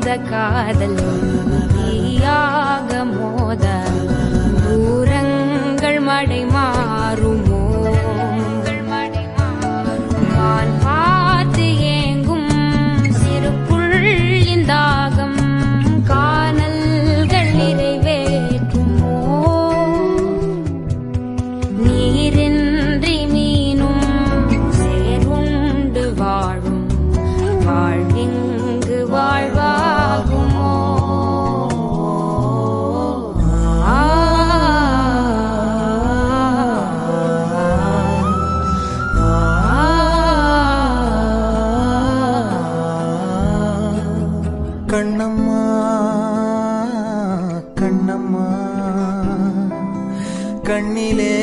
மோத காதல் தீயாக மோத. தூரங்கள் மடை மாறுமோ வான் பார்த்து ஏங்கும் சிறு புள்ளின் தாகம் காணல்கள் நிறைவேற்றுமோ? நீரின்றி மீனும் சேருண்டு வாழும். வாழ்விங்கு கண்ணம்மா கண்ணம்மா கண்ணிலே